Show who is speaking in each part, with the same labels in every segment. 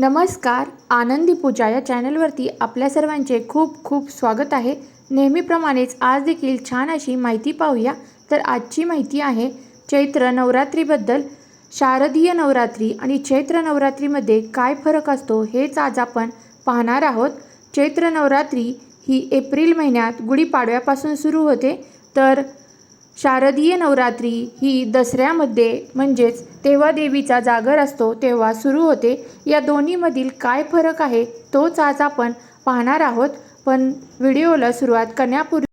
Speaker 1: नमस्कार आनंदी पूजा या चॅनलवरती आपल्या सर्वांचे खूप खूप स्वागत आहे. नेहमीप्रमाणेच आज देखील छान अशी माहिती पाहूया. तर आजची माहिती आहे चैत्र नवरात्रीबद्दल. शारदीय नवरात्री आणि चैत्र नवरात्रीमध्ये काय फरक असतो हेच आज आपण पाहणार आहोत. चैत्र नवरात्री ही एप्रिल महिन्यात गुढीपाडव्यापासून सुरू होते. तर शारदीय नवरात्री ही दसऱ्यामध्ये म्हणजेच तेव्हा देवीचा जागर असतो तेव्हा सुरू होते. या दोन्हीमधील काय फरक आहे तोच आज आपण पाहणार आहोत. पण व्हिडिओला सुरुवात करण्यापूर्वी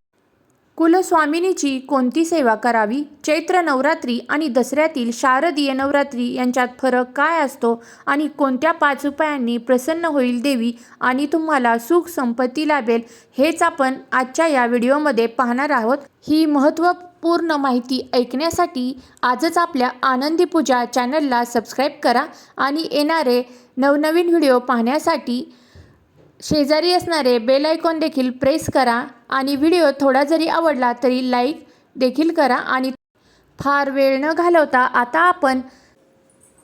Speaker 1: कुलस्वामिनीची कोणती सेवा करावी? चैत्र नवरात्री आणि दसऱ्यातील शारदीय नवरात्री यांच्यात फरक काय असतो आणि कोणत्या पाच उपायांनी प्रसन्न होईल देवी आणि तुम्हाला सुख संपत्ती लाभेल हेच आपण आजच्या या व्हिडिओमध्ये पाहणार आहोत. ही महत्त्व पूर्ण माहिती ऐकण्यासाठी आजच आपल्या आनंदी पूजा चॅनलला सबस्क्राईब करा आणि येणारे नवनवीन व्हिडिओ पाहण्यासाठी शेजारी असणारे बेल आयकॉन देखील प्रेस करा आणि व्हिडिओ थोडा जरी आवडला तरी लाईक देखील करा आणि फार वेळ न घालवता आता आपण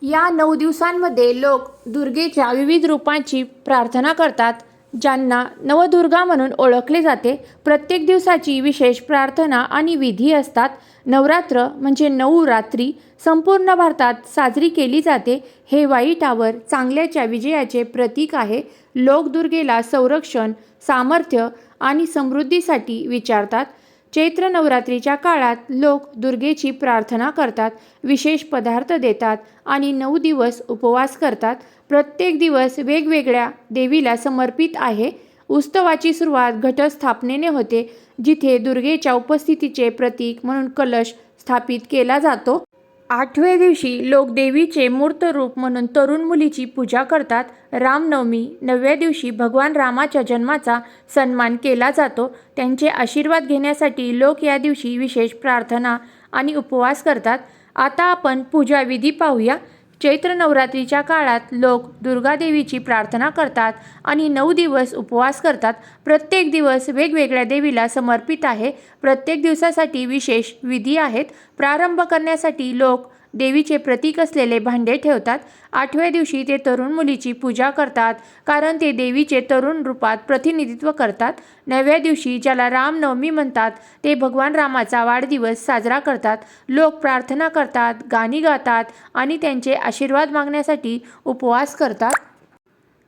Speaker 1: या नऊ दिवसांमध्ये लोक दुर्गेच्या विविध रूपांची प्रार्थना करतात. ज्यांना नवदुर्गा म्हणून ओळखले जाते प्रत्येक दिवसाची विशेष प्रार्थना आणि विधी असतात. नवरात्र म्हणजे नऊ रात्री संपूर्ण भारतात साजरी केली जाते. हे वाईटावर चांगल्याच्या विजयाचे प्रतीक आहे. लोक दुर्गेला संरक्षण सामर्थ्य आणि समृद्धीसाठी विचारतात. चैत्र नवरात्रीच्या काळात लोक दुर्गेची प्रार्थना करतात विशेष पदार्थ देतात आणि नऊ दिवस उपवास करतात. प्रत्येक दिवस वेगवेगळ्या देवीला समर्पित आहे. उत्सवाची सुरुवात घटस्थापनेने होते जिथे दुर्गेच्या उपस्थितीचे प्रतीक म्हणून कलश स्थापित केला जातो. आठव्या दिवशी लोक देवीचे मूर्त रूप म्हणून तरुण मुलीची पूजा करतात. रामनवमी नवव्या दिवशी भगवान रामाच्या जन्माचा सन्मान केला जातो. त्यांचे आशीर्वाद घेण्यासाठी लोक या दिवशी विशेष प्रार्थना आणि उपवास करतात. आता आपण पूजा विधी पाहूया. चैत्र नवरात्रीच्या काळात लोक दुर्गादेवीची प्रार्थना करतात आणि नऊ दिवस उपवास करतात. प्रत्येक दिवस वेगवेगळ्या देवीला समर्पित आहे. प्रत्येक दिवसासाठी विशेष विधी आहेत. प्रारंभ करण्यासाठी लोक देवीचे प्रतीक असलेले भांडे ठेवतात. आठव्या दिवशी ते तरुण मुलीची पूजा करतात कारण ते देवीचे तरुण रूपात प्रतिनिधित्व करतात. नवव्या दिवशी ज्याला रामनवमी म्हणतात ते भगवान रामाचा वाढदिवस साजरा करतात. लोक प्रार्थना करतात गाणी गातात आणि त्यांचे आशीर्वाद मागण्यासाठी उपवास करतात.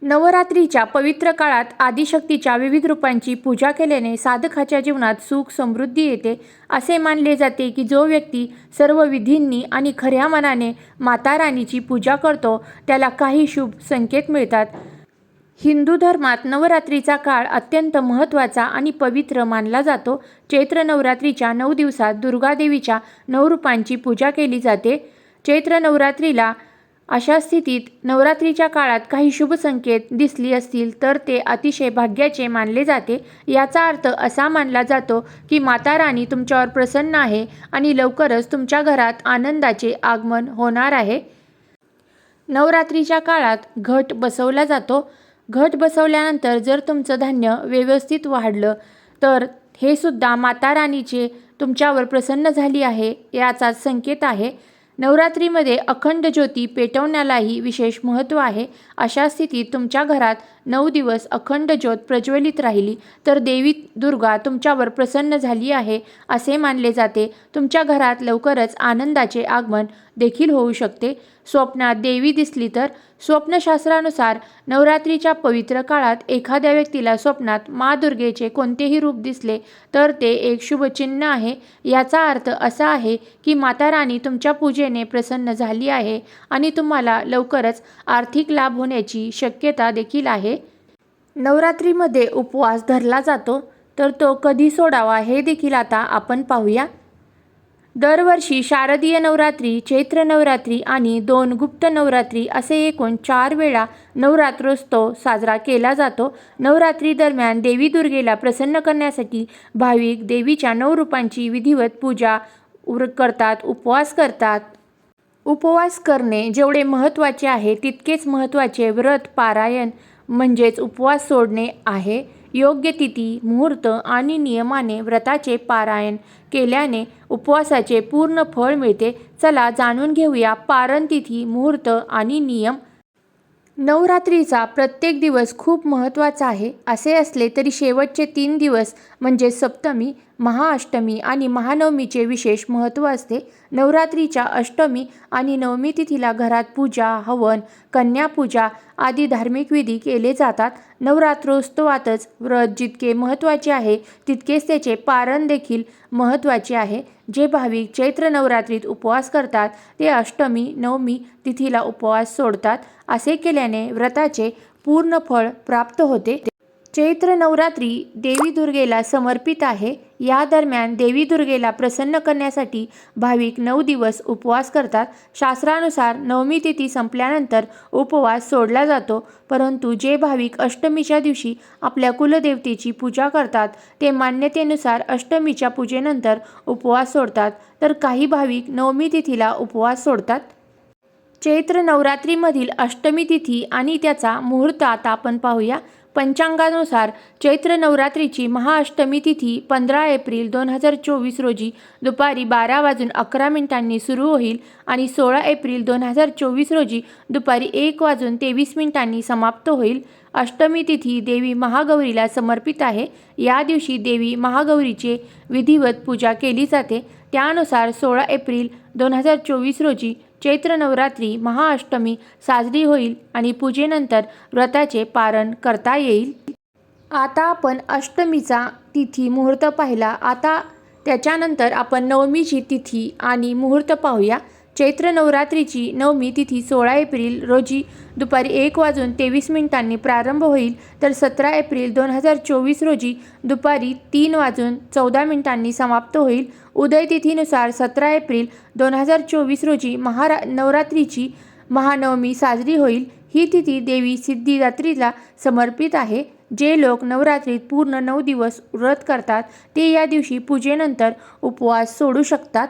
Speaker 1: नवरात्रीच्या पवित्र काळात आदिशक्तीच्या विविध रूपांची पूजा केल्याने साधकाच्या जीवनात सुख समृद्धी येते. असे मानले जाते की जो व्यक्ती सर्व विधींनी आणि खऱ्या मनाने माता राणीची पूजा करतो त्याला काही शुभ संकेत मिळतात. हिंदू धर्मात नवरात्रीचा काळ अत्यंत महत्त्वाचा आणि पवित्र मानला जातो. चैत्र नवरात्रीच्या नऊ दिवसात दुर्गादेवीच्या नऊ रूपांची पूजा केली जाते. चैत्र नवरात्रीला अशा स्थितीत नवरात्रीच्या काळात काही शुभ संकेत दिसली असतील तर ते अतिशय भाग्याचे मानले जाते. याचा अर्थ असा मानला जातो की माता राणी तुमच्यावर प्रसन्न आहे आणि लवकरच तुमच्या घरात आनंदाचे आगमन होणार आहे. नवरात्रीच्या काळात घट बसवला जातो. घट बसवल्यानंतर जर तुमचं धान्य व्यवस्थित वाढलं तर हे सुद्धा माता राणीचे तुमच्यावर प्रसन्न झाली आहे याचा संकेत आहे. नवरात्रीमध्ये अखंड ज्योती पेटवण्यालाही विशेष महत्त्व आहे अशा स्थितीत तुमच्या घरात नऊ दिवस अखंड ज्योत प्रज्वलित राहिली तर देवी दुर्गा तुमच्यावर प्रसन्न झाली आहे असे मानले जाते. तुमच्या घरात लवकरच आनंदाचे आगमन देखील होऊ शकते. स्वप्नात देवी दिसली तर स्वप्नशास्त्रानुसार नवरात्रीच्या पवित्र काळात एखाद्या व्यक्तीला स्वप्नात मा दुर्गेचे कोणतेही रूप दिसले तर ते एक शुभचिन्ह आहे. याचा अर्थ असा आहे की माता राणी तुमच्या पूजेने प्रसन्न झाली आहे आणि तुम्हाला लवकरच आर्थिक लाभ होण्याची शक्यता देखील आहे. नवरात्रीमध्ये उपवास धरला जातो तर तो कधी सोडावा हे देखील आता आपण पाहूया. दरवर्षी शारदीय नवरात्री चैत्र नवरात्री आणि दोन गुप्त नवरात्री असे एकूण चार वेळा नवरात्रोत्सव साजरा केला जातो. नवरात्री दरम्यान देवी दुर्गेला प्रसन्न करण्यासाठी भाविक देवीच्या नऊ रूपांची विधिवत पूजा उर करतात उपवास करतात. उपवास करणे जेवढे महत्त्वाचे आहे तितकेच महत्त्वाचे व्रत पारायण म्हणजेच उपवास सोडणे आहे. योग्य तिथी मुहूर्त आणि नियमाने व्रताचे पारायण केल्याने उपवासाचे पूर्ण फळ मिळते. चला जाणून घेऊया पारण तिथी मुहूर्त आणि नियम. नवरात्रीचा प्रत्येक दिवस खूप महत्त्वाचा आहे. असे असले तरी शेवटचे तीन दिवस म्हणजे सप्तमी महाअष्टमी आणि महानवमीचे विशेष महत्त्व असते. नवरात्रीच्या अष्टमी आणि नवमी तिथीला घरात पूजा हवन कन्यापूजा आदी धार्मिक विधी केले जातात. नवरात्रोत्सवातच व्रत जितके महत्त्वाचे आहे तितकेच त्याचे पारण देखील महत्त्वाचे आहे. जे भाविक चैत्र नवरात्रीत उपवास करतात ते अष्टमी नवमी तिथीला उपवास सोडतात. असे केल्याने व्रताचे पूर्ण फळ प्राप्त होते. चैत्र नवरात्री देवी दुर्गेला समर्पित आहे. या दरम्यान देवी दुर्गेला प्रसन्न करण्यासाठी भाविक नऊ दिवस उपवास करतात. शास्त्रानुसार नवमी तिथी संपल्यानंतर उपवास सोडला जातो. परंतु जे भाविक अष्टमीच्या दिवशी आपल्या कुलदेवतेची पूजा करतात ते मान्यतेनुसार अष्टमीच्या पूजेनंतर उपवास सोडतात. तर काही भाविक नवमी तिथीला उपवास सोडतात. चैत्र नवरात्रीमधील अष्टमी तिथी आणि त्याचा मुहूर्त आता आपण पाहूया. पंचांगानुसार चैत्र नवरात्रीची महाअष्टमी तिथी पंधरा एप्रिल दोन हजार चोवीस रोजी दुपारी बारा वाजून अकरा मिनिटांनी सुरू होईल आणि सोळा एप्रिल दोन हजार चोवीस रोजी दुपारी एक वाजून तेवीस मिनिटांनी समाप्त होईल. अष्टमी तिथी देवी महागौरीला समर्पित आहे. या दिवशी देवी महागौरीचे विधिवत पूजा केली जाते. त्यानुसार सोळा एप्रिल दोन हजार चोवीस रोजी चैत्र नवरात्री महाअष्टमी साजरी होईल आणि पूजेनंतर व्रताचे पारण करता येईल. आता आपण अष्टमीचा तिथी मुहूर्त पाहिला. आता त्याच्यानंतर आपण नवमीची तिथी आणि मुहूर्त पाहूया. चैत्र नवरात्रीची नवमी तिथी सोळा एप्रिल रोजी दुपारी एक वाजून तेवीस मिनिटांनी प्रारंभ होईल. तर सतरा एप्रिल दोन हजार चोवीस रोजी दुपारी तीन वाजून चौदा मिनिटांनी समाप्त होईल. उदय तिथीनुसार सतरा एप्रिल दोन हजार चोवीस रोजी महारा नवरात्रीची महानवमी साजरी होईल. ही तिथी देवी सिद्धिदात्रीला समर्पित आहे. जे लोक नवरात्रीत पूर्ण नऊ दिवस व्रत करतात ते या दिवशी पूजेनंतर उपवास सोडू शकतात.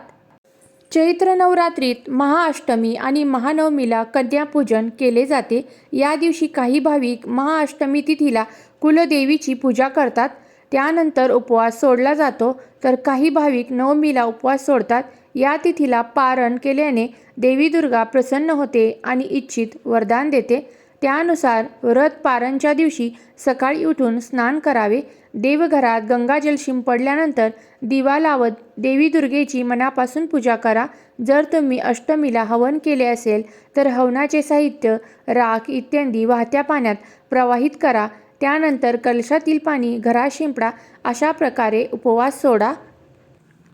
Speaker 1: चैत्र नवरात्रीत महाअष्टमी आणि महानवमीला कन्यापूजन केले जाते. या दिवशी काही भाविक महाअष्टमी तिथीला कुलदेवीची पूजा करतात. त्यानंतर उपवास सोडला जातो. तर काही भाविक नवमीला उपवास सोडतात. या तिथीला पारण केल्याने देवी दुर्गा प्रसन्न होते आणि इच्छित वरदान देते. त्यानुसार व्रत पारणच्या दिवशी सकाळी उठून स्नान करावे. देवघरात गंगाजल शिंपडल्यानंतर दिवा लावत देवी दुर्गेची मनापासून पूजा करा. जर तुम्ही अष्टमीला हवन केले असेल तर हवनाचे साहित्य राख इत्यादी वाहत्या पाण्यात प्रवाहित करा. त्यानंतर कलशातील पाणी घरात शिंपडा. अशा प्रकारे उपवास सोडा.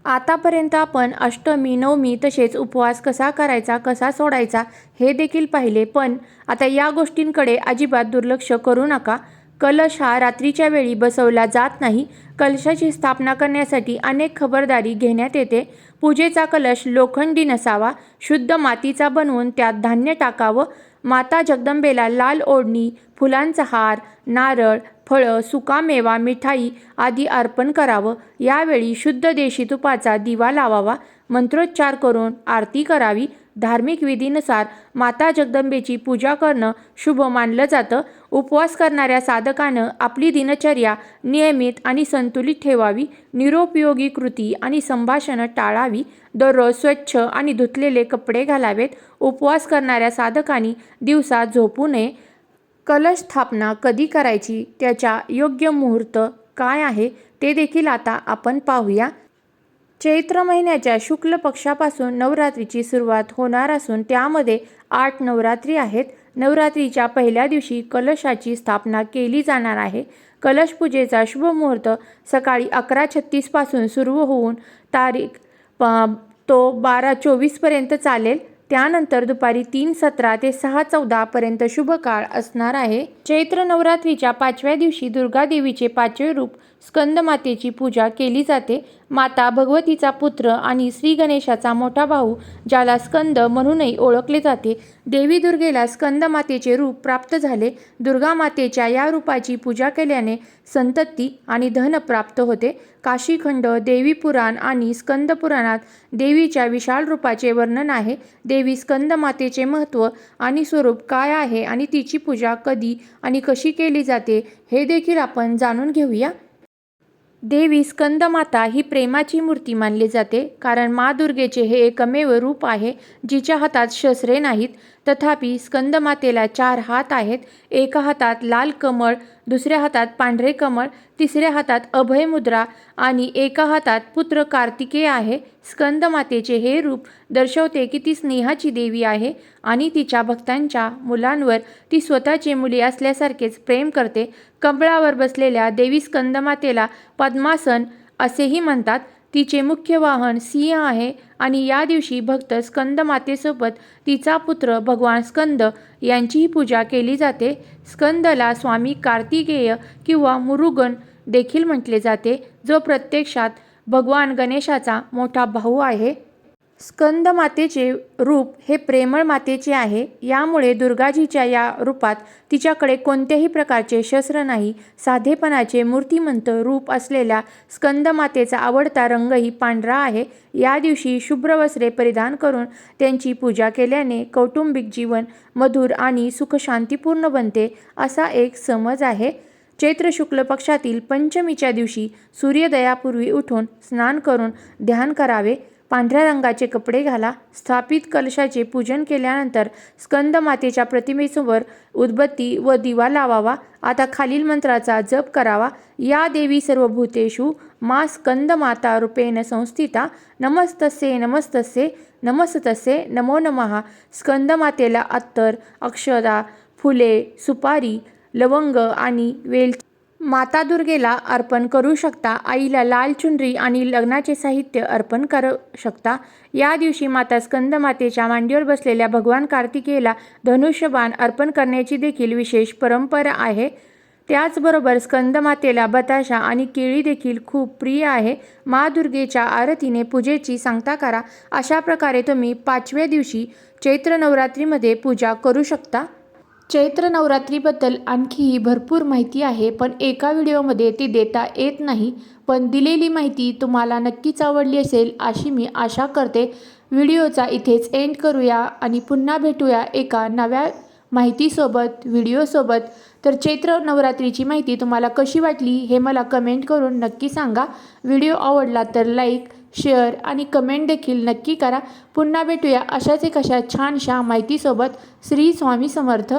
Speaker 1: आतापर्यंत आपण अष्टमी नवमी तसेच उपवास कसा करायचा कसा सोडायचा हे देखील पाहिले पण आता या गोष्टींकडे अजिबात दुर्लक्ष करू नका. कलश हा रात्रीच्या वेळी बसवला जात नाही. कलशाची स्थापना करण्यासाठी अनेक खबरदारी घेण्यात येते. पूजेचा कलश लोखंडी नसावा शुद्ध मातीचा बनवून त्यात धान्य टाकावं. माता जगदंबेला लाल ओढणी फुलांचा हार नारळ फळं सुकामेवा मिठाई आदी अर्पण करावं. यावेळी शुद्ध देशी तुपाचा दिवा लावावा मंत्रोच्चार करून आरती करावी. धार्मिक विधीनुसार माता जगदंबेची पूजा करणं शुभ मानलं जातं. उपवास करणाऱ्या साधकानं आपली दिनचर्या नियमित आणि संतुलित ठेवावी. निरोपयोगी कृती आणि संभाषणं टाळावी. दररोज स्वच्छ आणि धुतलेले कपडे घालावेत. उपवास करणाऱ्या साधकांनी दिवसा झोपू नये. कलश स्थापना कधी करायची त्याच्या योग्य मुहूर्त काय आहे ते देखील आता आपण पाहूया. चैत्र महिन्याच्या शुक्ल पक्षापासून नवरात्रीची सुरुवात होणार असून त्यामध्ये आठ नवरात्री आहेत. नवरात्रीच्या पहिल्या दिवशी कलशाची स्थापना केली जाणार आहे. कलश पूजेचा शुभ मुहूर्त सकाळी अकरा छत्तीसपासून सुरू होऊन तारीख प तो बारा चोवीसपर्यंत चालेल. त्यानंतर दुपारी तीन सतरा ते सहा चौदापर्यंत शुभ काळ असणार आहे. चैत्र नवरात्रीच्या पाचव्या दिवशी दुर्गा देवीचे पाचवे रूप स्कंदमातेची पूजा केली जाते. माता भगवतीचा पुत्र आणि श्री गणेशाचा मोठा भाऊ ज्याला स्कंद म्हणूनही ओळखले जाते. देवी दुर्गेला स्कंदमातेचे रूप प्राप्त झाले. दुर्गा मातेच्या या रूपाची पूजा केल्याने संतती आणि धन प्राप्त होते. काशीखंड देवी पुराण आणि स्कंद पुराणात देवीच्या विशाल रूपाचे वर्णन आहे. देवी स्कंदमातेचे महत्त्व आणि स्वरूप काय आहे आणि तिची पूजा कधी आणि कशी केली जाते हे देखील आपण जाणून घेऊया. देवी स्कंदमाता ही प्रेमाची मूर्ती मानली जाते कारण मा दुर्गेचे हे एकमेव रूप आहे जिच्या हातात शस्त्रे नाहीत तथापि स्कंदमातेला चार हात आहेत एका हातात लाल कमळ दुसऱ्या हातात पांढरे कमळ तिसऱ्या हातात अभय मुद्रा आणि एका हातात पुत्र कार्तिकेय आहे. स्कंदमातेचे हे रूप दर्शवते की ती स्नेहाची देवी आहे आणि तिच्या भक्तांच्या मुलांवर ती स्वतःची मुली असल्यासारखेच प्रेम करते. कमळावर बसलेल्या देवी स्कंदमातेला पद्मासन असेही म्हणतात. तिचे मुख्य वाहन सिंह आहे आणि या दिवशी भक्त स्कंद मातेसोबत तिचा पुत्र भगवान स्कंद यांचीही पूजा केली जाते. स्कंदला स्वामी कार्तिकेय किंवा मुरुगन देखील म्हटले जाते जो प्रत्यक्षात भगवान गणेशाचा मोठा भाऊ आहे. स्कंद मातेचे रूप हे प्रेमळ मातेचे आहे. यामुळे दुर्गाजीच्या या रूपात तिच्याकडे कोणत्याही प्रकारचे शस्त्र नाही. साधेपणाचे मूर्तिमंत रूप असलेल्या स्कंद मातेचा आवडता रंगही पांढरा आहे. या दिवशी शुभ्र वस्त्रे परिधान करून त्यांची पूजा केल्याने कौटुंबिक जीवन मधुर आणि सुखशांतीपूर्ण बनते असा एक समज आहे. चैत्र शुक्ल पक्षातील पंचमीच्या दिवशी सूर्योदयापूर्वी उठून स्नान करून ध्यान करावे. पांढऱ्या रंगाचे कपडे घाला. स्थापित कलशाचे पूजन केल्यानंतर स्कंद मातेच्या प्रतिमेसमोर उदबत्ती व दिवा लावावा. आता खालील मंत्राचा जप करावा. या देवी सर्वभूतेषु मा स्कंद माता रूपेण संस्थिता. नमस्तस्ये नमस्तस्ये नमस्तसे नमो नमः. स्कंद मातेला अत्तर अक्षरा फुले सुपारी लवंग आणि वेल माता दुर्गेला अर्पण करू शकता. आईला लाल चुनरी आणि लग्नाचे साहित्य अर्पण करू शकता. या दिवशी माता स्कंद मातेच्या मांडीवर बसलेल्या भगवान कार्तिकेयला धनुष्यबाण अर्पण करण्याची देखील विशेष परंपरा आहे. त्याचबरोबर स्कंदमातेला बताशा आणि केळी देखील खूप प्रिय आहे. मा दुर्गेच्या आरतीने पूजेची सांगता करा. अशा प्रकारे तुम्ही पाचव्या दिवशी चैत्र नवरात्रीमध्ये पूजा करू शकता. चैत्र नवरात्रीबद्दल आणखीही भरपूर माहिती आहे पण एका व्हिडिओमध्ये ती देता येत नाही. पण दिलेली माहिती तुम्हाला नक्कीच आवडली असेल अशी मी आशा करते. व्हिडिओचा इथेच एंड करूया आणि पुन्हा भेटूया एका नव्या माहितीसोबत व्हिडिओसोबत. तर चैत्र नवरात्रीची माहिती तुम्हाला कशी वाटली हे मला कमेंट करून नक्की सांगा. व्हिडिओ आवडला तर लाईक शेअर आणि कमेंट देखील नक्की करा. पुन्हा भेटूया अशाच एक अशा छानशा माहितीसोबत. श्री स्वामी समर्थ.